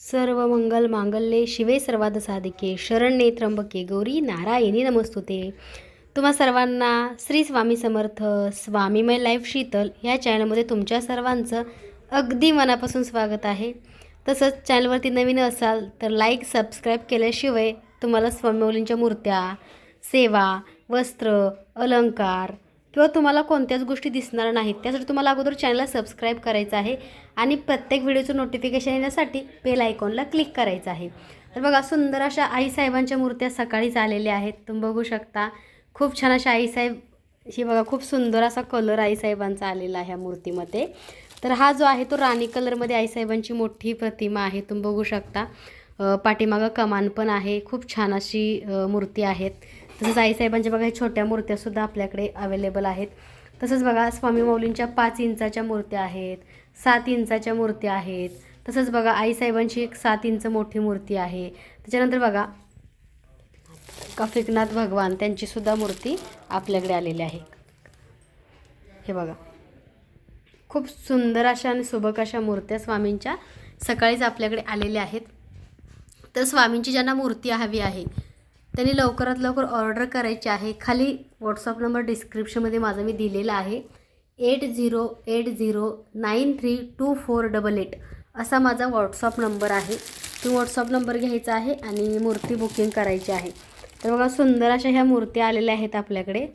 सर्व मंगल मांगल्ये शिवे सर्वाद साधिके शरण्ये त्र्यंबके गौरी नारायणी नमस्तुते. तुम्हा सर्वांना श्री स्वामी समर्थ स्वामीमय लाईफ शीतल ह्या चॅनलमध्ये तुमच्या सर्वांचं अगदी मनापासून स्वागत आहे. तसंच चॅनलवरती नवीन असाल तर लाईक सबस्क्राईब केल्याशिवाय तुम्हाला स्वामी मुलींच्या मूर्त्या सेवा वस्त्र अलंकार किंवा तुम्हाला कोणत्याच गोष्टी दिसणार नाहीत त्यासाठी तुम्हाला अगोदर चॅनलला सबस्क्राईब करायचं आहे आणि प्रत्येक व्हिडिओचं नोटिफिकेशन येण्यासाठी बेल आयकॉनला क्लिक करायचं आहे. तर बघा सुंदर अशा आईसाहेबांच्या मूर्त्या सकाळीच आलेल्या आहेत. तुम्ही बघू शकता खूप छान अशा आईसाहेब ही बघा खूप सुंदर असा कलर आईसाहेबांचा आलेला आहे ह्या मूर्तीमध्ये. तर हा जो आहे तो राणी कलरमध्ये आईसाहेबांची मोठी प्रतिमा आहे. तुम्ही बघू शकता पाठीमागं कमान पण आहे. खूप छान अशी मूर्ती आहेत. तसंच आईसाहेबांच्या बघा हे छोट्या मूर्त्यासुद्धा आपल्याकडे अवेलेबल आहेत. तसंच बघा स्वामी माऊलींच्या पाच इंचाच्या मूर्त्या आहेत सात इंचाच्या मूर्त्या आहेत. तसंच बघा आईसाहेबांची एक सात इंच मोठी मूर्ती आहे. त्याच्यानंतर बघा कफिकनाथ भगवान त्यांची सुद्धा मूर्ती आपल्याकडे आलेली आहे. हे बघा. खूप सुंदर अशा आणि सुबक अशा मूर्त्या स्वामींच्या सकाळीच आपल्याकडे आलेल्या आहेत. तर स्वामींची ज्यांना मूर्ती हवी आहे त्यांनी लवकरात लवकर ऑर्डर करायची आहे. खाली व्हॉट्सअप नंबर डिस्क्रिप्शनमध्ये माझा मी दिलेला आहे. Eight zero eight zero nine three two four double eight असा माझा व्हॉट्सअप नंबर आहे. तो व्हॉट्सअप नंबर घ्यायचा आहे आणि मूर्ती बुकिंग करायची आहे. तर बघा सुंदर अशा ह्या मूर्त्या आलेल्या आहेत आपल्याकडे.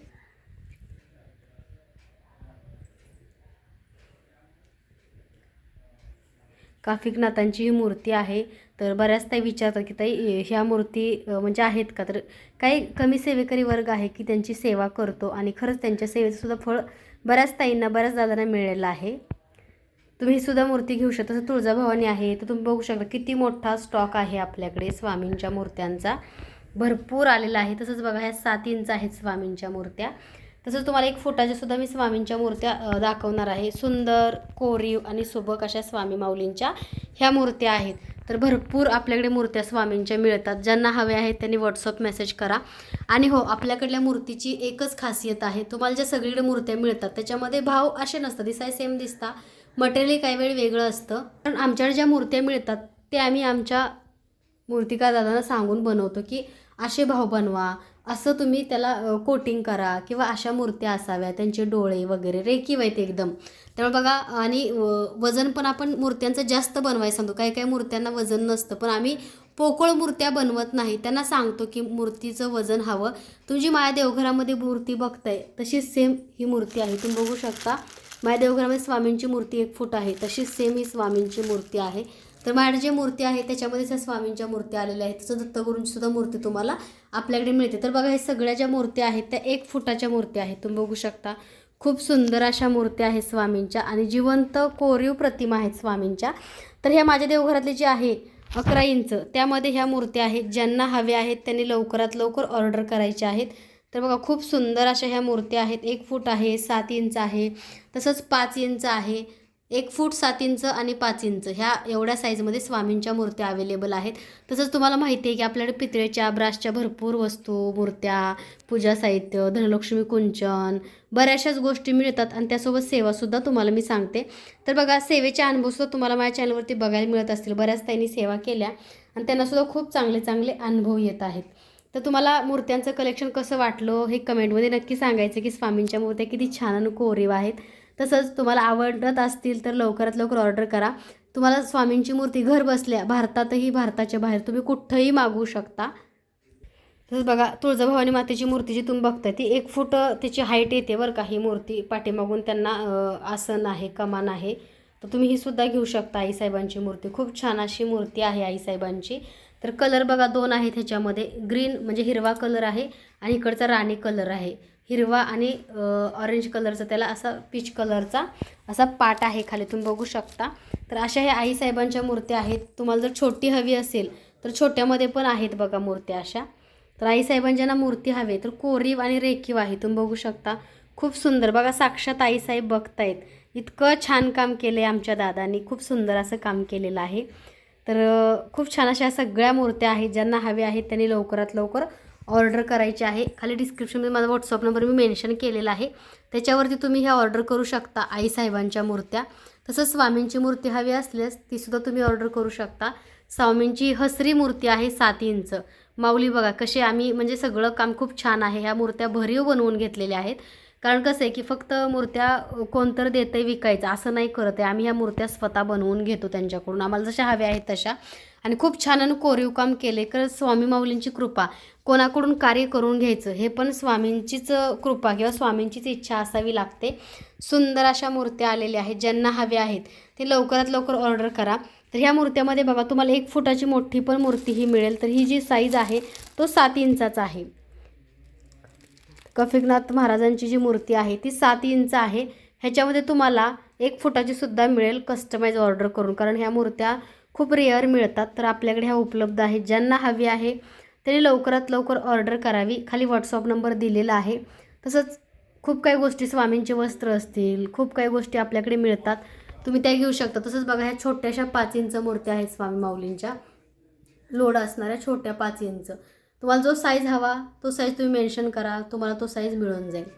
काफिकनाथांची ही मूर्ती आहे. तर बऱ्याच ताई विचारतात की ताई ह्या मूर्ती म्हणजे आहेत का? तर काही कमी सेवेकरी वर्ग आहे की त्यांची सेवा करतो आणि खरंच त्यांच्या सेवेचंसुद्धा फळ बऱ्याच ताईंना बऱ्याच दादांना मिळालेलं आहे. तुम्ही सुद्धा मूर्ती घेऊ शकता. तसं तुळजाभवानी आहे. तर तुम्ही बघू शकता किती मोठा स्टॉक आहे आपल्याकडे स्वामींच्या मूर्त्यांचा. भरपूर आलेला आहे. तसंच बघा ह्या सात इंच आहेत स्वामींच्या मूर्त्या. तसंच तुम्हाला एक फुटाच्या सुद्धा मी स्वामींच्या मूर्त्या दाखवणार आहे. सुंदर कोरीव आणि सुबक अशा स्वामी माऊलींच्या ह्या मूर्त्या आहेत. तर भरपूर आपल्याकडे मूर्त्या स्वामींच्या मिळतात. ज्यांना हव्या आहेत त्यांनी व्हॉट्सअप मेसेज करा. आणि हो आपल्याकडल्या मूर्तीची एकच खासियत आहे. तुम्हाला ज्या सगळीकडे मूर्त्या मिळतात त्याच्यामध्ये भाव असे नसतात. दिसाय सेम दिसता. मटेरियल काही वेळ वेगळं असतं. पण आमच्याकडे ज्या मूर्त्या मिळतात ते आम्ही आमच्या मूर्तिकार दादांना सांगून बनवतो की असे भाव बनवा. असं तुम्ही त्याला कोटिंग करा किंवा अशा मूर्त्या असाव्या त्यांचे डोळे वगैरे रेखीव आहेत एकदम. त्यामुळे बघा आणि वजन पण आपण मूर्त्यांचं जास्त बनवायला सांगतो काही काही मूर्त्यांना वजन नसतं पण आम्ही पोकळ मूर्त्या बनवत नाही. त्यांना सांगतो की मूर्तीचं वजन हवं. तुम्ही जी माया देवघरामध्ये मूर्ती बघताय तशीच सेम ही मूर्ती आहे. तुम्ही बघू शकता माझ्या देवघरामध्ये स्वामींची मूर्ती एक फूट आहे तशीच सेम ही स्वामींची मूर्ती आहे. तर माझ्या जे मूर्ती आहे त्याच्यामध्येच त्या स्वामींच्या मूर्त्या आलेल्या आहेत. तसं दत्तगुरूंची सुद्धा मूर्ती तुम्हाला आपल्याकडे मिळते. तर बघा हे सगळ्या ज्या मूर्त्या आहेत त्या एक फुटाच्या मूर्त्या आहेत. तुम्ही बघू शकता. खूप सुंदर अशा मूर्त्या आहेत स्वामींच्या आणि जिवंत कोरीव प्रतिमा आहेत स्वामींच्या. तर ह्या माझ्या देवघरातली जी आहे अकरा इंच त्यामध्ये ह्या मूर्त्या आहेत. ज्यांना हव्या आहेत त्यांनी लवकरात लवकर ऑर्डर करायच्या आहेत. तर बघा खूप सुंदर अशा ह्या मूर्त्या आहेत. एक फूट आहे सात इंच आहे. तसंच पाच इंच आहे. एक फूट सात इंच आणि पाच इंच ह्या एवढ्या साईजमध्ये स्वामींच्या मूर्त्या अवेलेबल आहेत. तसंच तुम्हाला माहिती आहे की आपल्याकडे पितळेच्या ब्रासच्या भरपूर वस्तू मूर्त्या पूजा साहित्य धनलक्ष्मी कुंचन बऱ्याचशाच गोष्टी मिळतात आणि त्यासोबत सेवासुद्धा तुम्हाला मी सांगते. तर बघा सेवेचे अनुभवसुद्धा तुम्हाला माझ्या चॅनलवरती बघायला मिळत असतील. बऱ्याच त्यांनी सेवा केल्या आणि त्यांनासुद्धा खूप चांगले चांगले अनुभव येत आहेत. तर तुम्हाला मूर्त्यांचं कलेक्शन कसं वाटलं हे कमेंटमध्ये नक्की सांगायचं की स्वामींच्या मूर्त्या किती छान आणि कोरीव आहेत. तसंच तुम्हाला आवडत असतील तर लवकरात लवकर ऑर्डर करा. तुम्हाला स्वामींची मूर्ती घर बसल्या भारतातही भारताच्या बाहेर तुम्ही कुठंही मागवू शकता. तसंच बघा तुळजाभवानी मातेची मूर्ती जी तुम्ही बघताय ती एक फूट त्याची हाईट येते बरं का ही मूर्ती. पाठीमागून त्यांना आसन आहे कमान आहे. तर तुम्ही ही सुद्धा घेऊ शकता आईसाहेबांची मूर्ती. खूप छान अशी मूर्ती आहे आईसाहेबांची. तर कलर बघा दोन आहेत ह्याच्यामध्ये. ग्रीन म्हणजे हिरवा कलर आहे आणि इकडचा राणी कलर आहे. हिरवा आणि ऑरेंज कलरचा त्याला असा पीच कलरचा असा पाट आहे खाली तुम्ही बघू शकता. तर अशा ह्या आईसाहेबांच्या मूर्त्या आहेत. तुम्हाला जर छोटी हवी असेल तर छोट्यामध्ये पण आहेत बघा मूर्त्या अशा. तर आईसाहेबांच्या ना मूर्ती हवी तर कोरीव आणि रेखीव आहे तुम्ही बघू शकता. खूप सुंदर. बघा साक्षात आईसाहेब बघतायत. इतकं छान काम केलं आहे आमच्या दादांनी. खूप सुंदर असं काम केलेलं आहे. तर खूप छान अशा सगळ्या मूर्त्या आहेत ज्यांना हव्या आहेत त्यांनी लवकरात लवकर ऑर्डर करायची आहे. खाली डिस्क्रिप्शनमध्ये माझा व्हॉट्सअप नंबर मी मेन्शन केलेला आहे. त्याच्यावरती तुम्ही ह्या ऑर्डर करू शकता आईसाहेबांच्या मूर्त्या. तसंच स्वामींची मूर्ती हवी असल्यास तीसुद्धा तुम्ही ऑर्डर करू शकता. स्वामींची हसरी मूर्ती आहे सात इंच. माऊली बघा कसे आम्ही म्हणजे सगळं काम खूप छान आहे. ह्या मूर्त्या भरीव बनवून घेतलेल्या आहेत. कारण कसं आहे की फक्त मूर्त्या कोणतर देतं आहे विकायचं असं नाही करत आहे. आम्ही ह्या मूर्त्या स्वतः बनवून घेतो त्यांच्याकडून. आम्हाला जशा हव्या आहेत तशा. आणि खूप छान आणि कोरीव काम केले. तर स्वामी माऊलींची कृपा. कोणाकडून कार्य करून घ्यायचं हे पण स्वामींचीच कृपा किंवा स्वामींचीच इच्छा असावी लागते. सुंदर अशा मूर्त्या आलेल्या आहेत ज्यांना हव्या आहेत. ते लवकरात लवकर ऑर्डर करा. तर ह्या मूर्त्यामध्ये बघा तुम्हाला एक फुटाची मोठी पण मूर्ती ही मिळेल. तर ही जी साईज आहे तो सात इंचाचा आहे. कफिकनाथ महाराजांची जी मूर्ती आहे ती सात इंच आहे. ह्याच्यामध्ये तुम्हाला एक फुटाची सुद्धा मिळेल कस्टमाइज ऑर्डर करून. कारण ह्या मूर्त्या खूप रेअर मिळतात. तर आपल्याकडे ह्या उपलब्ध आहेत. ज्यांना हवी आहे त्यांनी लवकरात लवकर ऑर्डर करावी. खाली व्हॉट्सअप नंबर दिलेला आहे. तसंच खूप काही गोष्टी स्वामींचे वस्त्र असतील खूप काही गोष्टी आपल्याकडे मिळतात. तुम्ही त्या घेऊ शकता. तसंच बघा ह्या छोट्याशा पाच इंच मूर्त्या आहेत स्वामी माऊलींच्या. लोड असणाऱ्या छोट्या पाच इंच तुम्हाला जो साईज हवा तो साईज तुम्ही मेन्शन करा. तुम्हाला तो साईज मिळून जाईल.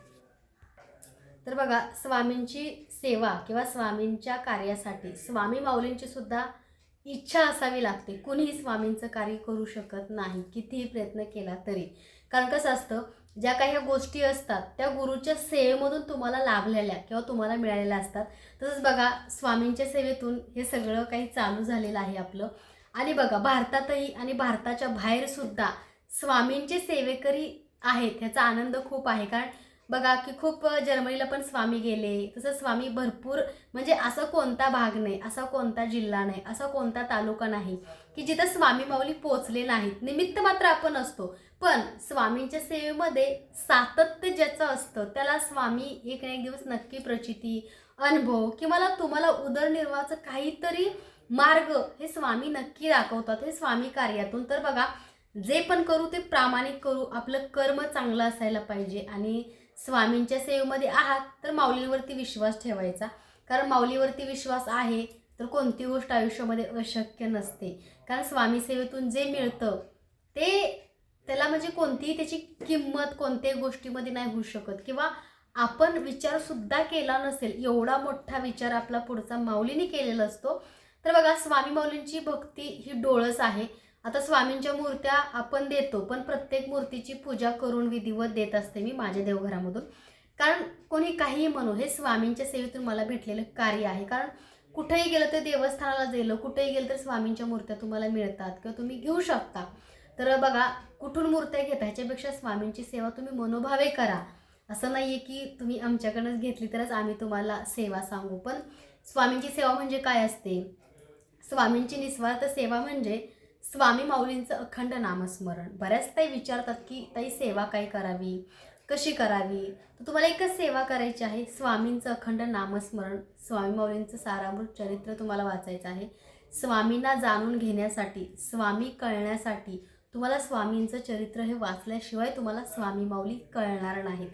तर बघा स्वामींची सेवा किंवा स्वामींच्या कार्यासाठी स्वामी माऊलींची सुद्धा इच्छा असावी लागते. कुणीही स्वामींचं कार्य करू शकत नाही. कितीही प्रयत्न केला तरी. कारण कसं असतं ज्या काही ह्या गोष्टी असतात त्या गुरुच्या सेवेमधून तुम्हाला लाभलेल्या किंवा तुम्हाला मिळालेल्या असतात. तसंच बघा स्वामींच्या सेवेतून हे सगळं काही चालू झालेलं आहे आपलं. आणि बघा भारतातही आणि भारताच्या बाहेरसुद्धा स्वामींचे सेवेकरी आहेत ह्याचा आनंद खूप आहे. कारण बघा की खूप जर्मनीला पण स्वामी गेले. तसं स्वामी भरपूर म्हणजे असा कोणता भाग नाही असा कोणता जिल्हा नाही असा कोणता तालुका नाही की जिथं स्वामी माऊली पोचले नाहीत. निमित्त मात्र आपण असतो. पण स्वामींच्या सेवेमध्ये सातत्य ज्याचं असतं त्याला स्वामी एक ना एक दिवस नक्की प्रचिती अनुभव किंवा तुम्हाला उदरनिर्वाहाचं काहीतरी मार्ग हे स्वामी नक्की दाखवतात हे स्वामी कार्यातून. तर बघा जे पण करू ते प्रामाणिक करू आपलं कर्म चांगलं असायला पाहिजे आणि स्वामींच्या सेवेमध्ये आहात तर माऊलीवरती विश्वास ठेवायचा. कारण माऊलीवरती विश्वास आहे तर कोणती गोष्ट आयुष्यामध्ये अशक्य नसते. कारण स्वामी सेवेतून जे मिळतं ते त्याला म्हणजे कोणतीही त्याची किंमत कोणत्याही गोष्टीमध्ये नाही होऊ शकत. किंवा आपण विचारसुद्धा केला नसेल एवढा मोठा विचार आपला पुढचा माऊलीने केलेला असतो. तर बघा स्वामी माऊलींची भक्ती ही डोळस आहे. आता स्वामींच्या मूर्त्या आपण देतो पण प्रत्येक मूर्तीची पूजा करून विधिवत देत असते मी माझ्या देवघरामधून. कारण कोणी काहीही म्हणू हे स्वामींच्या सेवेतून मला भेटलेलं कार्य आहे. कारण कुठेही गेलं तर देवस्थानाला गेलं कुठेही गेलं तर स्वामींच्या मूर्त्या तुम्हाला मिळतात किंवा तुम्ही घेऊ शकता. तर बघा कुठून मूर्त्या घेता ह्याच्यापेक्षा स्वामींची सेवा तुम्ही मनोभावे करा. असं नाही आहे की तुम्ही आमच्याकडनंच घेतली तरच आम्ही तुम्हाला सेवा सांगू. पण स्वामींची सेवा म्हणजे काय असते? स्वामींची निस्वार्थ सेवा म्हणजे स्वामी माऊलींचं अखंड नामस्मरण. बऱ्याच ताई विचारतात की ताई सेवा काय करावी? कशी करावी? तर तुम्हाला एकच सेवा करायची आहे स्वामींचं अखंड नामस्मरण. स्वामी माऊलींचं सारामृत चरित्र तुम्हाला वाचायचं आहे. स्वामींना जाणून घेण्यासाठी स्वामी कळण्यासाठी तुम्हाला स्वामींचं चरित्र हे वाचल्याशिवाय तुम्हाला स्वामी माऊली कळणार नाहीत.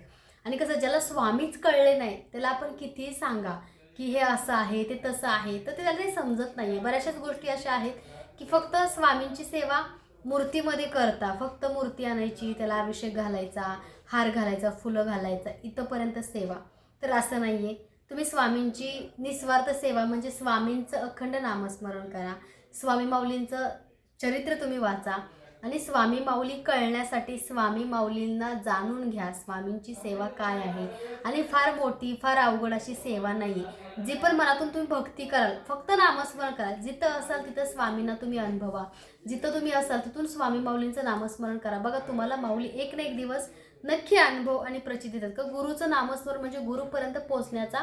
आणि कसं ज्याला स्वामीच कळले नाही त्याला आपण कितीही सांगा की हे असं आहे ते तसं आहे तर ते त्याला समजत नाही आहे बऱ्याचशाच गोष्टी अशा आहेत की फक्त स्वामींची सेवा मूर्तीमध्ये करता. फक्त मूर्ती आणायची त्याला अभिषेक घालायचा हार घालायचा फुलं घालायचा इथंपर्यंत सेवा. तर असं नाही आहे तुम्ही स्वामींची निस्वार्थ सेवा म्हणजे स्वामींचं अखंड नामस्मरण करा. स्वामी माऊलींचं चरित्र तुम्ही वाचा. आणि स्वामी माऊली कळण्यासाठी स्वामी माऊलींना जाणून घ्या स्वामींची सेवा काय आहे? आणि फार मोठी फार अवघड अशी सेवा नाही आहे जी पण मनातून तुम्ही भक्ती कराल फक्त नामस्मरण कराल जिथं असाल तिथं स्वामींना तुम्ही अनुभवा. जिथं तुम्ही असाल तिथून स्वामी माऊलींचं नामस्मरण करा. बघा तुम्हाला माऊली एक ना एक दिवस नक्की अनुभव आणि प्रचिती देतात. का गुरुचं नामस्मरण म्हणजे गुरुपर्यंत पोचण्याचा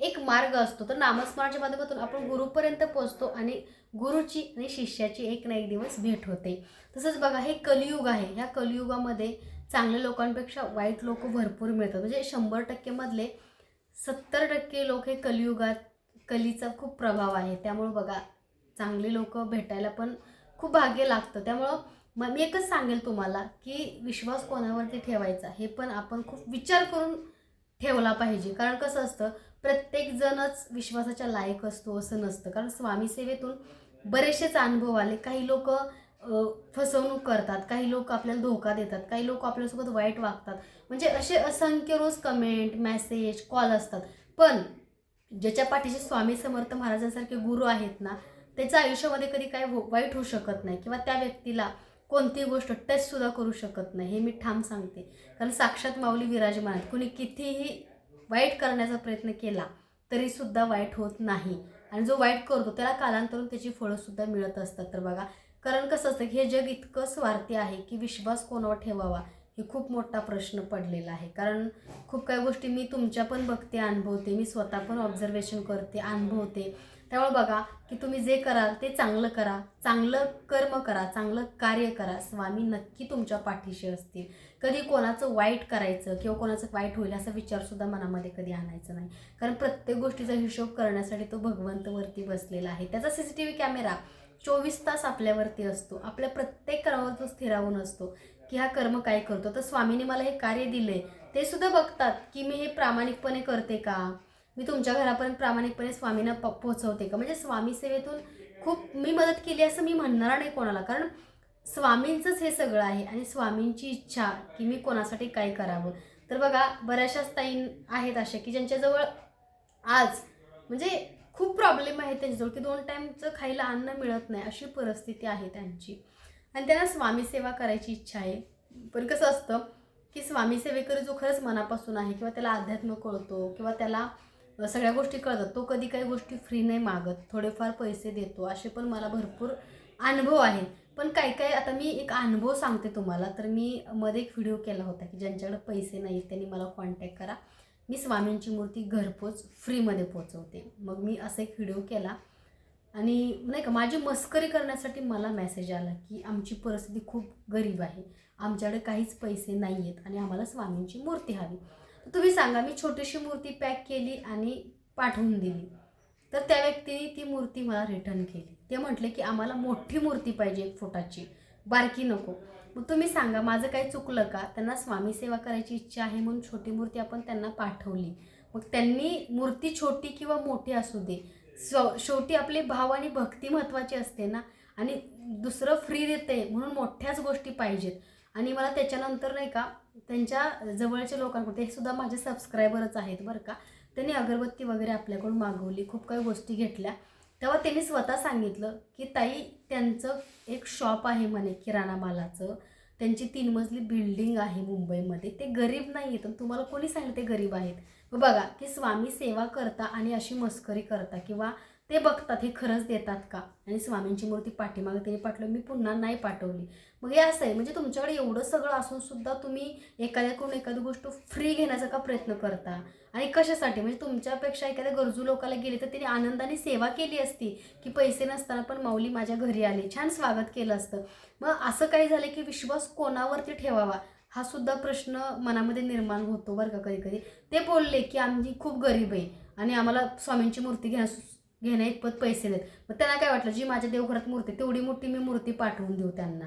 एक मार्ग असतो. तर नामस्मरणाच्या माध्यमातून आपण गुरुपर्यंत पोहोचतो आणि गुरुची आणि शिष्याची एक ना एक दिवस भेट होते. तसंच बघा हे कलियुग आहे. ह्या कलियुगामध्ये चांगल्या लोकांपेक्षा वाईट लोक भरपूर मिळतात. म्हणजे शंभर टक्केमधले सत्तर टक्के लोक हे कलियुगात कलीचा खूप प्रभाव आहे. त्यामुळं बघा चांगले लोक भेटायला पण खूप भाग्य लागतं. त्यामुळं मग मी एकच सांगेल तुम्हाला की विश्वास कोणावरती ठेवायचा हे पण आपण खूप विचार करून ठेवला पाहिजे. कारण कसं असतं प्रत्येकजणच विश्वासाच्या लायक असतो असं नसतं. कारण स्वामी सेवेतून बरेचसेच अनुभव आले. काही लोक फसवणूक करतात. काही लोक आपल्याला धोका देतात. काही लोक आपल्यासोबत वाईट वागतात. म्हणजे असे असंख्य रोज कमेंट मेसेज कॉल असतात. पण ज्याच्या पाठीशी स्वामी समर्थ महाराजांसारखे गुरु आहेत ना त्याच्या आयुष्यामध्ये कधी काय हो- वाईट होऊ शकत नाही. किंवा त्या व्यक्तीला कोणतीही गोष्ट टचसुद्धा करू शकत नाही. हे मी ठाम सांगते. कारण साक्षात माऊली विराजमान आहेत. कुणी कितीही वाईट करण्याचा प्रयत्न केला तरी सुद्धा वाईट होत नाही. आणि जो वाईट करतो त्याला कालांतरून त्याची फळं सुद्धा मिळत असतात. तर बघा कारण कसं असतं की हे जग इतकं स्वार्थी आहे की विश्वास कोणावर ठेवावा हे खूप मोठा प्रश्न पडलेला आहे. कारण खूप काही गोष्टी मी तुमच्या पण बघते अनुभवते. मी स्वतः पण ऑब्झर्वेशन करते अनुभवते. त्यामुळे बघा की तुम्ही जे कराल ते चांगलं करा. चांगलं कर्म करा चांगलं कार्य करा. स्वामी नक्की तुमच्या पाठीशी असतील. कधी कोणाचं वाईट करायचं किंवा कोणाचं वाईट होईल असा विचारसुद्धा मनामध्ये कधी आणायचा नाही. कारण प्रत्येक गोष्टीचा हिशोब करण्यासाठी तो भगवंत वरती बसलेला आहे. त्याचा C C T V camera चोवीस तास आपल्यावरती असतो. आपल्या प्रत्येक कर्मावर तो स्थिरावून असतो की हा कर्म काय करतो. तर स्वामीने मला हे कार्य दिले ते सुद्धा बघतात की मी हे प्रामाणिकपणे करते का? मी तुमच्या घरापर्यंत प्रामाणिकपणे स्वामींना प पोहोचवते का? म्हणजे स्वामी सेवेतून खूप मी मदत केली असं मी म्हणणार नाही कोणाला. कारण स्वामींचंच हे सगळं आहे आणि स्वामींची इच्छा की मी कोणासाठी काय करावं. तर बघा बऱ्याचशाच ताई आहेत अशा की ज्यांच्याजवळ आज म्हणजे खूप प्रॉब्लेम आहे त्यांच्याजवळ की दोन टाईमचं खायला अन्न मिळत नाही अशी परिस्थिती आहे त्यांची. आणि त्यांना स्वामी सेवा करायची इच्छा आहे. पण कसं असतं की स्वामी सेवेकरी जो खरंच मनापासून आहे किंवा त्याला अध्यात्म कळतो किंवा त्याला सगळ्या गोष्टी कळतात. तो कधी काही गोष्टी फ्री नाही मागत. थोडेफार पैसे देतो. असे पण मला भरपूर अनुभव आहेत. पण काय काय आता मी एक अनुभव सांगते तुम्हाला. तर मी मध्ये एक व्हिडिओ केला होता की ज्यांच्याकडे पैसे नाहीत त्यांनी मला कॉन्टॅक्ट करा. मी स्वामींची मूर्ती घरपोच फ्रीमध्ये पोचवते. मग मी असा एक व्हिडिओ केला. आणि नाही का माझी मस्करी करण्यासाठी मला मेसेज आला की आमची परिस्थिती खूप गरीब आहे. आमच्याकडे काहीच पैसे नाही आहेत आणि आम्हाला स्वामींची मूर्ती हवी. तुम्ही सांगा मी छोटीशी मूर्ती पॅक केली आणि पाठवून दिली. तर त्या व्यक्तीने ती मूर्ती मला रिटर्न केली. ते म्हटले की आम्हाला मोठी मूर्ती पाहिजे एक फुटाची. बारकी नको. मग तुम्ही सांगा माझं काही चुकलं का? त्यांना स्वामी सेवा करायची इच्छा आहे म्हणून छोटी मूर्ती आपण त्यांना पाठवली. मग त्यांनी मूर्ती छोटी किंवा मोठी असू दे. स्व शेवटी आपले भाव आणि भक्ती महत्त्वाची असते ना. आणि दुसरं फ्री देते म्हणून मोठ्याच गोष्टी पाहिजेत. आणि मला त्याच्यानंतर नाही का त्यांच्या जवळच्या लोकांकडून ते सुद्धा माझे सबस्क्रायबरच आहेत बरं का त्यांनी अगरबत्ती वगैरे आपल्याकडून मागवली खूप काही गोष्टी घेतल्या. तेव्हा त्यांनी स्वतः सांगितलं की ताई त्यांचं एक शॉप आहे म्हणे किराणा मालाचं. त्यांची तीन मजली बिल्डिंग आहे मुंबईमध्ये. ते गरीब नाही आहेत आणि तुम्हाला कोणी सांगितलं ते गरीब आहेत? बघा की स्वामी सेवा करता आणि अशी मस्करी करता किंवा ते बघतात हे खरंच देतात का? आणि स्वामींची मूर्ती पाठीमागे त्यांनी पाठवलं मी पुन्हा नाही पाठवली. मग हे असं आहे म्हणजे तुमच्याकडे एवढं सगळं असून सुद्धा तुम्ही एखाद्याकडून एखादी गोष्ट फ्री घेण्याचा का प्रयत्न करता. आणि कशासाठी? म्हणजे तुमच्यापेक्षा एखाद्या गरजू लोकाला गेले तर त्यांनी आनंदाने सेवा केली असती की पैसे नसताना पण माऊली माझ्या घरी आली. छान स्वागत केलं असतं. मग असं काही झालं की विश्वास कोणावरती ठेवावा? हा सुद्धा प्रश्न मनामध्ये निर्माण होतो बरं का कधी कधी ते बोलले की आम्ही खूप गरीब आहे आणि आम्हाला स्वामींची मूर्ती घेण्या घेण्या इतपत पैसे नाहीत मग त्यांना काय वाटलं जी माझ्या देवघरात मूर्ती तेवढी मोठी मी मूर्ती पाठवून देऊ त्यांना.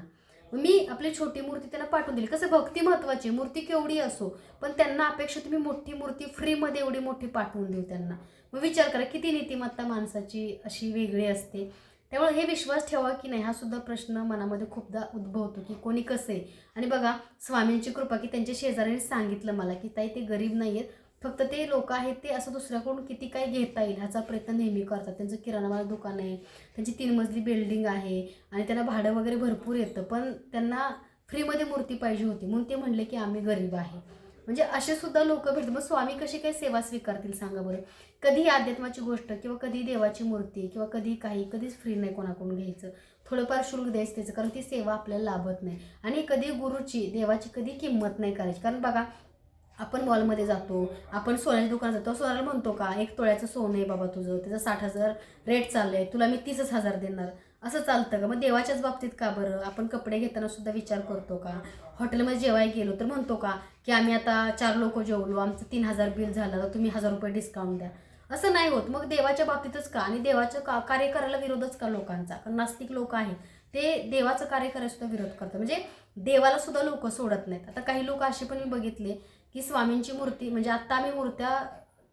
मग मी आपली छोटी मूर्ती त्यांना पाठवून दिली. कसं भक्ती महत्वाची आहे, मूर्ती केवढी असो पण त्यांना अपेक्षा तुम्ही मोठी मूर्ती फ्रीमध्ये एवढी मोठी पाठवून देऊ त्यांना. मग विचार करा किती नीतिमत्ता माणसाची अशी वेगळी असते. त्यामुळे हे विश्वास ठेवा की नाही हा सुद्धा प्रश्न मनामध्ये खूपदा उद्भवतो की कोणी कसं आहे. आणि बघा स्वामींची कृपा की त्यांच्या शेजाऱ्यांनी सांगितलं मला की ताई ते गरीब नाही आहेत फक्त ते लोक आहेत ते असं दुसऱ्याकडून किती काय घेता येईल ह्याचा प्रयत्न नेहमी करतात. त्यांचं किराणा दुकान आहे त्यांची तीन मजली बिल्डिंग आहे आणि त्यांना भाडं वगैरे भरपूर येतं पण त्यांना फ्रीमध्ये मूर्ती पाहिजे होती. म्हणून ते म्हणले की आम्ही गरीब आहे. म्हणजे असे सुद्धा लोक भेटतात. मग स्वामी कशी काही सेवा स्वीकारतील सांगा बरं? कधी अध्यात्माची गोष्ट किंवा कधी देवाची मूर्ती किंवा कधी काही कधीच फ्री नाही कोणाकडून घ्यायचं. थोडंफार शुल्क द्यायचं त्याचं कारण ती सेवा आपल्याला लाभत नाही. आणि कधी गुरुची देवाची कधी किंमत नाही करायची. कारण बघा आपण मॉलमध्ये जातो आपण सोन्याच्या दुकानात जातो. सोन्याला म्हणतो का एक तोळ्याचं सोनं आहे बाबा तुझं त्याचं साठ हजार रेट चाललंय तुला मी तीसच हजार देणार. असं चालतं का? मग देवाच्याच बाबतीत का बरं? आपण कपडे घेताना सुद्धा विचार करतो का? हॉटेलमध्ये जेवायला गेलो तर म्हणतो का की आम्ही आता चार लोक जेवलो आमचं तीन हजार बिल झालं तर तुम्ही हजार रुपये डिस्काउंट द्या. असं नाही होत. मग देवाच्या बाबतीतच का? आणि देवाचं का कार्य करायला विरोधच का लोकांचा? कारण नास्तिक लोक आहेत. ते देवाचं कार्य करायला सुद्धा विरोध करतात. म्हणजे देवाला सुद्धा लोक सोडत नाहीत. आता काही लोक असे पण मी बघितले की स्वामींची मूर्ती म्हणजे आत्ता आम्ही मूर्त्या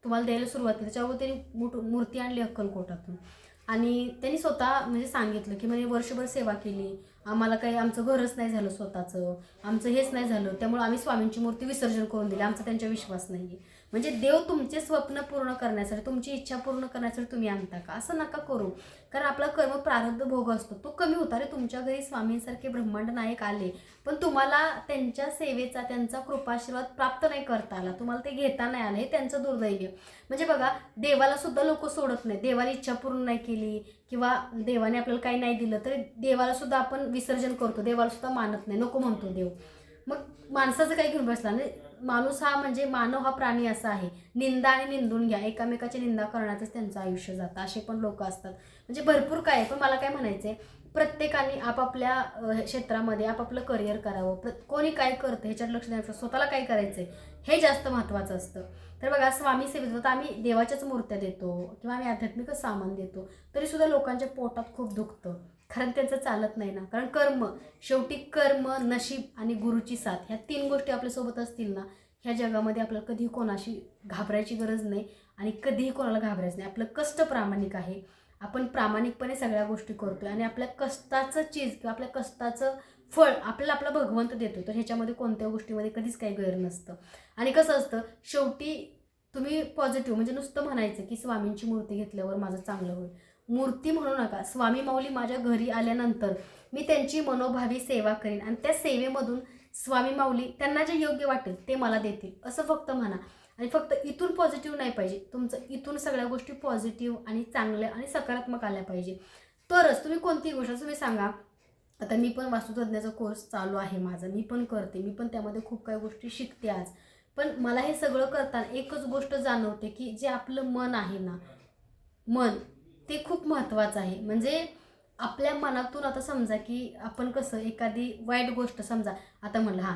तुम्हाला द्यायला सुरुवात केली. त्याच्यावर त्यांनी मूठ- मूर्ती आणली अक्कलकोटातून. आणि त्यांनी स्वतः म्हणजे सांगितलं की म्हणजे वर्षभर सेवा केली. आम्हाला काही आमचं घरच नाही झालं स्वतःचं. आमचं हेच नाही झालं. त्यामुळे आम्ही स्वामींची मूर्ती विसर्जन करून दिली. आमचा त्यांच्या विश्वास नाही आहे म्हणजे देव तुमचे स्वप्न पूर्ण करण्यासाठी तुमची इच्छा पूर्ण करण्यासाठी तुम्ही आणता का? असं नका करू. कारण आपला कर्म प्रारब्ध भोग असतो. तो कमी होता. रे तुमच्या घरी स्वामींसारखे ब्रह्मांड नायक आले पण तुम्हाला त्यांच्या सेवेचा त्यांचा कृपाशीर्वाद प्राप्त नाही करता आला. तुम्हाला ते घेता नाही आलं. हे त्यांचं दुर्दैव. म्हणजे बघा देवाला सुद्धा लोक सोडत नाही देवाला इच्छा पूर्ण नाही केली किंवा देवाने आपल्याला काही नाही दिलं तरी देवाला सुद्धा आपण विसर्जन करतो. देवाला सुद्धा मानत नाही. नको म्हणतो देव. मग माणसाचं काही घेऊन बसला नाही. माणूस हा म्हणजे मानव हा प्राणी असा आहे. निंदा आणि निंदून घ्या. एकामेकाची निंदा करण्यातच त्यांचं आयुष्य जातं. असे पण लोक असतात. म्हणजे भरपूर काय आहे. पण मला काय म्हणायचं आहे प्रत्येकाने आपापल्या क्षेत्रामध्ये आपापलं करिअर करावं. प्र कोणी काय करतं ह्याच्यात लक्ष द्यायचं. स्वतःला काय करायचं आहे हे जास्त महत्त्वाचं असतं. तर बघा स्वामी सेवेत होतं आम्ही देवाच्याच मूर्त्या देतो किंवा आम्ही आध्यात्मिकच सामान देतो. तरीसुद्धा लोकांच्या पोटात खूप दुखतं. कारण त्यांचं चालत नाही ना. कारण कर्म शेवटी कर्म नशीब आणि गुरुची साथ ह्या तीन गोष्टी आपल्यासोबत असतील ना ह्या जगामध्ये आपल्याला कधीही कोणाशी घाबरायची गरज नाही आणि कधीही कोणाला घाबरायचं नाही. आपलं कष्ट प्रामाणिक आहे. आपण प्रामाणिकपणे सगळ्या गोष्टी करतोय आणि आपल्या कष्टाचं चीज किंवा आपल्या कष्टाचं फळ आपल्याला आपला भगवंत देतो तर ह्याच्यामध्ये कोणत्या गोष्टीमध्ये कधीच काही गैर नसतं. आणि कसं असतं शेवटी तुम्ही पॉझिटिव्ह म्हणजे नुसतं म्हणायचं की स्वामींची मूर्ती घेतल्यावर माझं चांगलं होईल. मूर्ती म्हणू नका. स्वामी माऊली माझ्या घरी आल्यानंतर मी त्यांची मनोभावी सेवा करेन आणि त्या सेवेमधून स्वामी माऊली त्यांना जे योग्य वाटेल ते मला देतील. असं फक्त म्हणा. आणि फक्त इथून पॉझिटिव्ह नाही पाहिजे. तुमचं इथून सगळ्या गोष्टी पॉझिटिव्ह आणि चांगल्या आणि सकारात्मक आल्या पाहिजे. तरच तुम्ही कोणतीही गोष्ट तुम्ही सांगा आता मी पण वास्तुतज्ञाचा कोर्स चालू आहे माझा. मी पण करते. मी पण त्यामध्ये खूप काही गोष्टी शिकते आज. पण मला हे सगळं करताना एकच गोष्ट जाणवते की जे आपलं मन आहे ना मन ते खूप महत्त्वाचं आहे. म्हणजे आपल्या मनातून आता समजा की आपण कसं एखादी वाईट गोष्ट समजा आता म्हणलं हां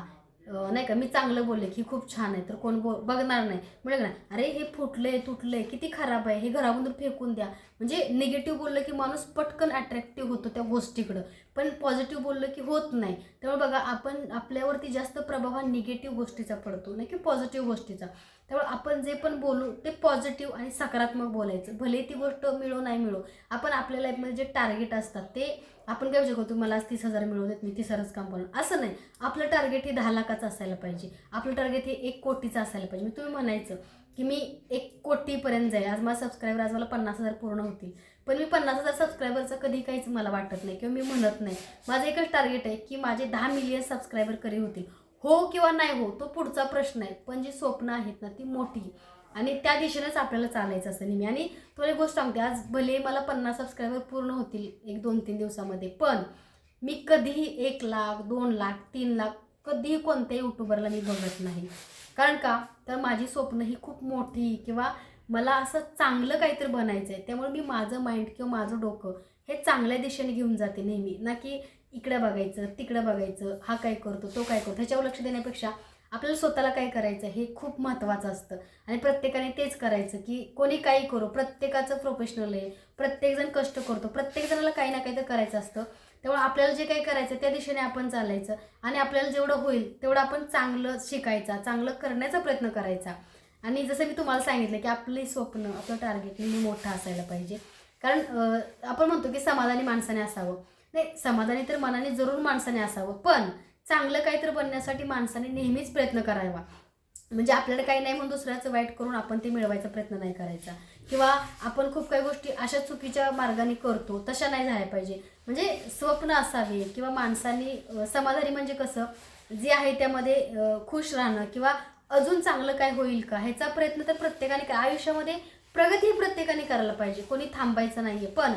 नाही का मी चांगलं बोलले की खूप छान आहे तर कोण बो बघणार नाही. म्हणजे ना अरे हे फुटलंय तुटलंय किती खराब आहे हे घरामधून फेकून द्या. म्हणजे निगेटिव्ह बोललं की माणूस पटकन अट्रॅक्टिव्ह होतो त्या गोष्टीकडं. पण पॉझिटिव्ह बोललं की होत नाही. त्यामुळे बघा आपण आपल्यावरती जास्त प्रभाव हा निगेटिव्ह गोष्टीचा पडतो नाही की पॉझिटिव्ह गोष्टीचा. त्यामुळे आपण जे पण बोलू ते पॉझिटिव्ह आणि सकारात्मक बोलायचं. भले ती गोष्ट मिळो नाही मिळो. आपण आपल्या लाईफमध्ये जे टार्गेट असतात ते आपण काय शकतो मला आज तीस हजार मिळवू देत मी तीस हजारच काम करून असं नाही. आपलं टार्गेट हे दहा लाखाचं असायला पाहिजे. आपलं टार्गेट हे एक कोटीचं असायला पाहिजे. मी तुम्ही म्हणायचं की मी एक कोटीपर्यंत जाईल. आज माझा सबस्क्रायबर आज मला पन्नास हजार पूर्ण होतील. पण मी पन्नास हजार सबस्क्रायबरचं कधी काहीच मला वाटत नाही किंवा मी म्हणत नाही. माझं एकच टार्गेट आहे की माझे दहा मिलियन सबस्क्रायबर कधी होतील? हो किंवा नाही हो तो पुढचा प्रश्न आहे. पण जी स्वप्न आहेत ना ती मोठी. आणि त्या दिशेनेच आपल्याला चालायचं असतं नेहमी. आणि तुला एक गोष्ट सांगते आज भले मला पन्नास सबस्क्रायबर पूर्ण होतील एक दोन तीन दिवसामध्ये पण मी कधीही एक लाख दोन लाख तीन लाख कधीही कोणत्याही युट्यूबरला मी बघत नाही. कारण का? तर माझी स्वप्न ही खूप मोठी किंवा मला असं चांगलं काहीतरी बनायचं आहे त्यामुळे मी माझं माइंड किंवा माझं डोकं हे चांगल्या दिशेने घेऊन जाते नेहमी. ना की इकडं बघायचं तिकडं बघायचं हा काय करतो तो काय करतो ह्याच्यावर लक्ष देण्यापेक्षा आपल्याला स्वतःला काय करायचं हे खूप महत्त्वाचं असतं. आणि प्रत्येकाने तेच करायचं की कोणी काही करो प्रत्येकाचं प्रोफेशनल आहे प्रत्येकजण कष्ट करतो प्रत्येकजणाला काही ना काही तर करायचं असतं. त्यामुळे आपल्याला जे काही करायचं त्या दिशेने आपण चालायचं आणि आपल्याला जेवढं होईल तेवढं आपण चांगलं शिकायचा चांगलं करण्याचा प्रयत्न करायचा. आणि जसं मी तुम्हाला सांगितलं की आपली स्वप्न आपलं टार्गेट नेहमी मोठं असायला पाहिजे. कारण आपण म्हणतो की समाधानी माणसाने असावं. नाही समाधानी तर मनाने जरूर माणसाने असावं. पण चांगलं काहीतरी बनण्यासाठी माणसाने नेहमीच प्रयत्न करावा. म्हणजे आपल्याला काही नाही म्हणून दुसऱ्याचं वाईट करून आपण ते मिळवायचा प्रयत्न नाही करायचा. किंवा आपण खूप काही गोष्टी अशा चुकीच्या मार्गाने करतो तशा नाही झाल्या पाहिजे. म्हणजे स्वप्न असावे किंवा माणसाने समाधानी म्हणजे कसं? जे आहे त्यामध्ये खुश राहणं किंवा अजून चांगलं काय होईल का? ह्याचा प्रयत्न तर प्रत्येकाने काय आयुष्यामध्ये प्रगती प्रत्येकाने करायला पाहिजे. कोणी थांबायचं नाहीये. पण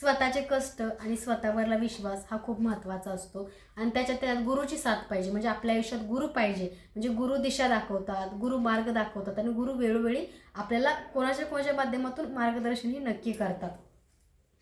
स्वतःचे कष्ट आणि स्वतःवरला विश्वास हा खूप महत्त्वाचा असतो. आणि त्याच्यात त्यात गुरुची साथ पाहिजे. म्हणजे आपल्या आयुष्यात गुरु पाहिजे. म्हणजे गुरु दिशा दाखवतात गुरु मार्ग दाखवतात आणि गुरु वेळोवेळी आपल्याला कोणाच्या कोणाच्या माध्यमातून मार्गदर्शन ही नक्की करतात.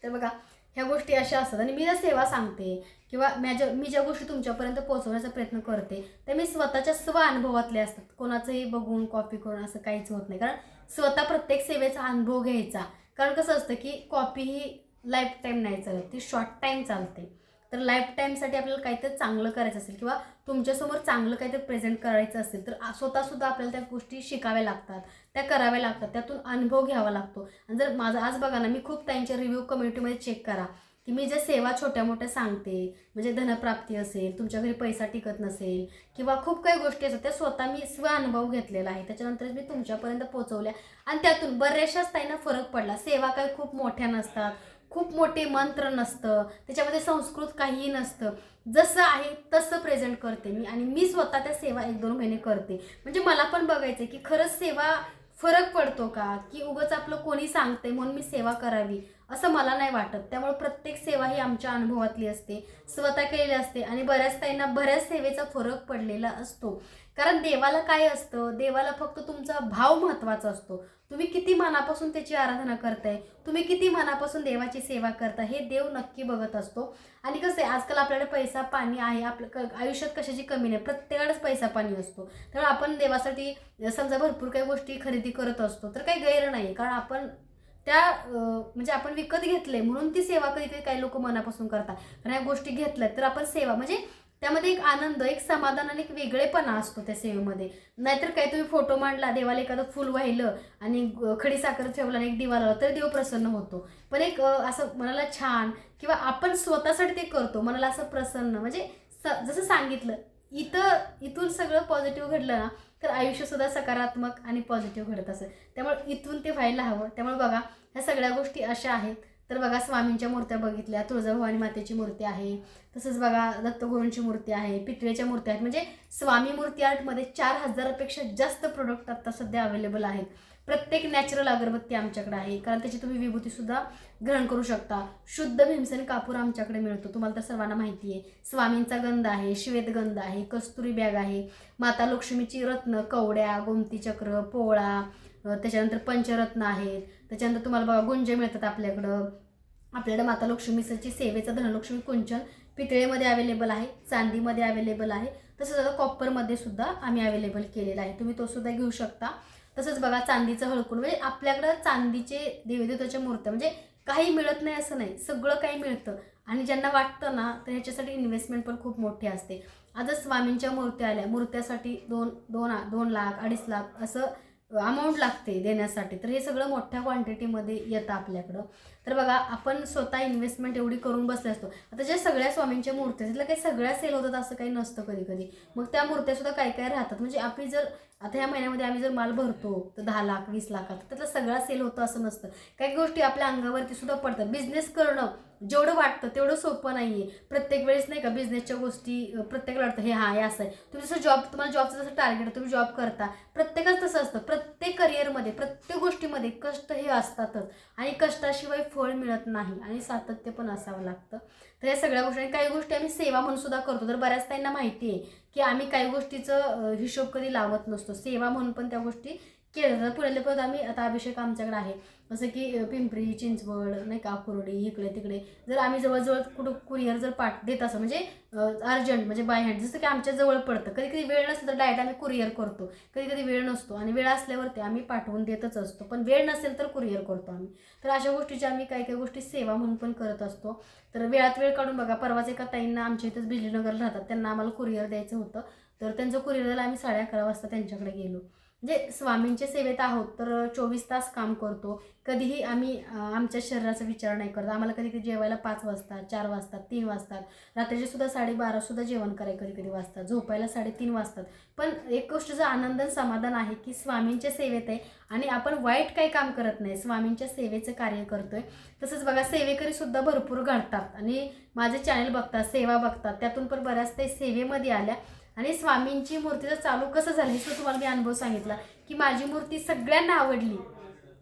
तर बघा ह्या गोष्टी अशा असतात. आणि मी जर सेवा सांगते किंवा माझ्या मी ज्या गोष्टी तुमच्यापर्यंत पोहोचवण्याचा प्रयत्न करते तर मी स्वतःच्या स्व अनुभवातले असतात. कोणाचंही बघून कॉपी करून असं काहीच होत नाही. कारण स्वतः प्रत्येक सेवेचा अनुभव घ्यायचा. कारण कसं असतं की कॉपी ही लाईफ टाईम नाही चालत ती शॉर्ट टाईम चालते. तर लाईफ टाईमसाठी आपल्याला काहीतरी चांगलं करायचं असेल किंवा तुमच्यासमोर चांगलं काहीतरी प्रेझेंट करायचं असेल तर स्वतःसुद्धा आपल्याला त्या गोष्टी शिकाव्या लागतात त्या कराव्या लागतात त्यातून अनुभव घ्यावा लागतो. आणि जर माझं आज बघा ना मी खूप त्यांच्या रिव्ह्यू कम्युनिटीमध्ये चेक करा की मी ज्या सेवा छोट्या मोठ्या सांगते म्हणजे धनप्राप्ती असेल तुमच्या घरी पैसा टिकत नसेल किंवा खूप काही गोष्टी असतात त्या स्वतः मी स्व अनुभव घेतलेला आहे त्याच्यानंतर मी तुमच्यापर्यंत पोहोचवल्या. आणि त्यातून बऱ्याचशाच ताईंना फरक पडला. सेवा काही खूप मोठ्या नसतात खूप मोठे मंत्र नसतं त्याच्यामध्ये संस्कृत काहीही नसतं. जसं आहे तसं प्रेझेंट करते मी आणि मी स्वतः त्या सेवा एक दोन महिने करते. म्हणजे मला पण बघायचं की खरंच सेवा फरक पडतो का? की उगंच आपलं कोणी सांगते म्हणून मी सेवा करावी असं मला नाही वाटत. त्यामुळे प्रत्येक सेवा ही आमच्या अनुभवातली असते स्वतः केलेली असते आणि बऱ्याच ताईंना बऱ्याच सेवेचा फरक पडलेला असतो. कारण देवाला काय असतं? देवाला फक्त तुमचा भाव महत्त्वाचा असतो. तुम्ही किती मनापासून त्याची आराधना करताय? तुम्ही किती मनापासून देवाची सेवा करता हे देव नक्की बघत असतो. आणि कसं आहे आजकाल आपल्याकडे पैसा पाणी आहे. आपलं क- आयुष्यात कशाची कमी नाही प्रत्येकालाच पैसा पाणी असतो. त्यामुळे आपण देवासाठी समजा भरपूर काही गोष्टी खरेदी करत असतो तर काही गैर नाही कारण आपण त्या म्हणजे आपण विकत घेतले म्हणून ती सेवा कधी कधी काही लोक मनापासून करतात. कारण या गोष्टी घेतल्यात तर आपण सेवा म्हणजे त्यामध्ये एक आनंद एक समाधान आणि एक वेगळेपणा असतो त्या सेवेमध्ये. नाहीतर काही तुम्ही फोटो मांडला देवाला एखादं फुल वाहिलं आणि खडी साखर ठेवला आणि एक दिवा लावला तर देव प्रसन्न होतो. पण एक असं मनाला छान किंवा आपण स्वतःसाठी ते करतो मनाला असं प्रसन्न म्हणजे स जसं सांगितलं इथं इथून सगळं पॉझिटिव्ह घडलं ना तर आयुष्यसुद्धा सकारात्मक आणि पॉझिटिव्ह घडत असेल. त्यामुळे इथून ते व्हायला हवं. त्यामुळे बघा ह्या सगळ्या गोष्टी अशा आहेत. तर बघा स्वामींच्या मूर्त्या बघितल्या तुळजाभवानी मातेची मूर्ती आहे तसंच बघा दत्तगुरूंची मूर्ती आहे पितळेच्या मूर्ती आहेत. म्हणजे स्वामी मूर्ती आर्टमध्ये चार हजारापेक्षा जास्त प्रोडक्ट आत्ता सध्या अवेलेबल आहेत. प्रत्येक नॅचरल अगरबत्ती आमच्याकडे आहे कारण त्याची तुम्ही विभूतीसुद्धा ग्रहण करू शकता. शुद्ध भीमसेन कापूर आमच्याकडे मिळतो. तुम्हाला तर सर्वांना माहिती आहे. स्वामींचा गंध आहे श्वेत गंध आहे कस्तुरी बॅग आहे माता लक्ष्मीची रत्न कवड्या गोमती चक्र पोळा त्याच्यानंतर पंचरत्न आहेत. त्याच्यानंतर तुम्हाला बघा गुंजे मिळतात आपल्याकडं. आपल्याकडे माता लक्ष्मीसाठी सेवेचं धनलक्ष्मी कुंचन पितळेमध्ये अवेलेबल आहे चांदीमध्ये अवेलेबल आहे. तसंच आता कॉपरमध्ये सुद्धा आम्ही अवेलेबल केलेला आहे. तुम्ही तो सुद्धा घेऊ शकता. तसंच बघा चांदीचं हळकून म्हणजे आपल्याकडं चांदीचे देवीदेवताच्या मूर्त्या म्हणजे काही मिळत नाही असं नाही. सगळं काही मिळतं. आणि ज्यांना वाटतं ना तर ह्याच्यासाठी इन्व्हेस्टमेंट पण खूप मोठी असते. आता स्वामींच्या मूर्त्या आल्या. मूर्त्यासाठी दोन दोन दोन लाख अडीच लाख असं अमाऊंट लागते देण्यासाठी. तर हे सगळं मोठ्या क्वांटिटीमध्ये येतं आपल्याकडं. तर बघा आपण स्वतः इन्व्हेस्टमेंट एवढी करून बसले असतो. आता ज्या सगळ्या स्वामींच्या मूर्त्या आहेत, त्यातल्या काही सगळ्या सेल होतात असं काही नसतं कधी कधी. मग त्या मूर्त्या सुद्धा काय काय राहतात? म्हणजे आपली जर आता ह्या महिन्यामध्ये आम्ही जर माल भरतो तर दहा लाख वीस लाखात त्यातला सगळा सेल होतो असं नसतं. काही गोष्टी आपल्या अंगावरती सुद्धा पडतात. बिझनेस करणं जेवढं वाटतं तेवढं सोपं नाही आहे प्रत्येक वेळेस नाही का बिझनेसच्या गोष्टी प्रत्येकाला वाटतं हे हा हे असं आहे. तुम्ही जसं जॉब तुम्हाला जॉबचं जसं टार्गेट तुम्ही जॉब करता. प्रत्येकच तसं असतं. प्रत्येक करिअरमध्ये प्रत्येक गोष्टीमध्ये कष्ट हे असतातच. आणि कष्टाशिवाय फळ मिळत नाही आणि सातत्य पण असावं लागतं. तर या सगळ्या गोष्टी आणि काही गोष्टी आम्ही सेवा म्हणून सुद्धा करतो. तर बऱ्याच त्यांना माहिती आहे की आम्ही काही गोष्टीचं हिशोब कधी लावत नसतो. सेवा म्हणून पण त्या गोष्टी केलं जातं पुढे परत आम्ही आता अभिषेक आमच्याकडे आहे. जसं की पिंपरी चिंचवड नाही का कुर्डी इकडे तिकडे. जर आम्ही जवळजवळ कुठं कुरिअर जर पाठ देत असं म्हणजे अर्जंट म्हणजे बाय हँड जसं की आमच्या जवळ पडतं. कधी कधी वेळ नसेल तर डायरेक्ट आम्ही कुरिअर करतो. कधी कधी वेळ नसतो आणि वेळ असल्यावरती आम्ही पाठवून देतच असतो. पण वेळ नसेल तर कुरिअर करतो आम्ही. तर अशा गोष्टीची आम्ही काही काही गोष्टी सेवा म्हणून पण करत असतो. तर वेळात वेळ काढून बघा परवाच एका ताईंना आमच्या इथंच बिजलीनगर राहतात. त्यांना आम्हाला कुरिअर द्यायचं होतं. तर त्यांचं कुरिअर आम्ही साडे अकरा वाजता त्यांच्याकडे गेलो. म्हणजे स्वामींच्या सेवेत आहोत तर चोवीस तास काम करतो. कधीही आम्ही आमच्या शरीराचा विचार नाही करत. आम्हाला कधी कधी जेवायला पाच वाजता चार वाजतात तीन वाजतात. रात्रीचे सुद्धा साडेबारासुद्धा जेवण कराय कधी कधी वाजतात. झोपायला साडेतीन वाजतात. पण एक गोष्टीचं आनंद समाधान आहे की स्वामींच्या सेवेत आहे आणि आपण वाईट काही काम करत नाही स्वामींच्या सेवेचं कार्य करतोय. तसंच बघा सेवेकरीसुद्धा भरपूर घडतात. आणि माझे चॅनल बघतात सेवा बघतात. त्यातून पण बऱ्याच ते सेवेमध्ये आल्या. आणि स्वामींची मूर्तीचं चालू कसं झालं हे सुद्धा तुम्हाला मी अनुभव सांगितला की माझी मूर्ती सगळ्यांना आवडली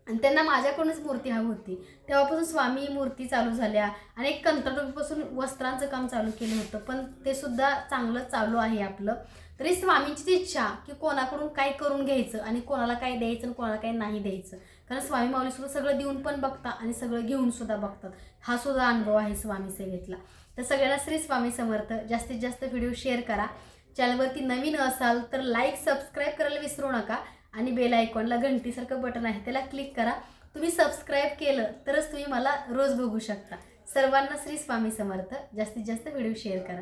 आणि त्यांना माझ्याकडूनच मूर्ती हवी होती. तेव्हापासून स्वामी मूर्ती चालू झाल्या आणि एक कंत्राटपासून वस्त्रांचं काम चालू केलं होतं पण ते सुद्धा चांगलं चालू आहे आपलं. तरी स्वामींचीच इच्छा की कोणाकडून काय करून घ्यायचं आणि कोणाला काय द्यायचं आणि कोणाला काय नाही द्यायचं. कारण स्वामी माऊलीसुद्धा सगळं देऊन पण बघता आणि सगळं घेऊन सुद्धा बघतात. हा सुद्धा अनुभव आहे स्वामी सेवेतला तर सगळ्यांना श्री स्वामी समर्थ. जास्तीत जास्त व्हिडिओ शेअर करा. चॅनलवरती नवीन असाल तर लाईक सबस्क्राईब करायला विसरू नका. आणि बेल आयकॉनला घंटीसारखं बटन आहे त्याला क्लिक करा. तुम्ही सबस्क्राईब केलं तरच तुम्ही मला रोज बघू शकता. सर्वांना श्री स्वामी समर्थ. जास्तीत जास्त व्हिडिओ शेअर करा.